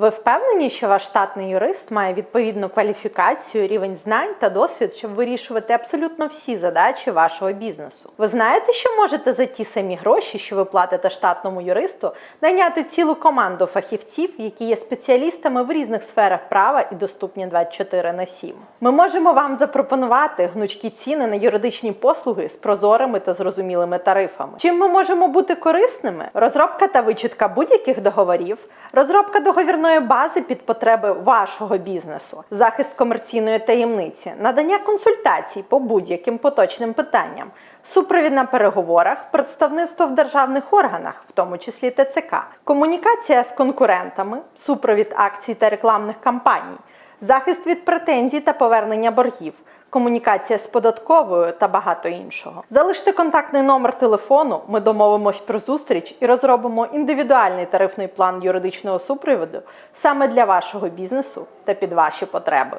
Ви впевнені, що ваш штатний юрист має відповідну кваліфікацію, рівень знань та досвід, щоб вирішувати абсолютно всі задачі вашого бізнесу? Ви знаєте, що можете за ті самі гроші, що ви платите штатному юристу, найняти цілу команду фахівців, які є спеціалістами в різних сферах права і доступні 24 на 7. Ми можемо вам запропонувати гнучкі ціни на юридичні послуги з прозорими та зрозумілими тарифами. Чим ми можемо бути корисними? Розробка та вичитка будь-яких договорів, розробка договірної бази під потреби вашого бізнесу, захист комерційної таємниці, надання консультацій по будь-яким поточним питанням, супровід на переговорах, представництво в державних органах, в тому числі ТЦК, комунікація з конкурентами, супровід акцій та рекламних кампаній, захист від претензій та повернення боргів. Комунікація з податковою та багато іншого. Залиште контактний номер телефону. Ми домовимось про зустріч і розробимо індивідуальний тарифний план юридичного супроводу саме для вашого бізнесу та під ваші потреби.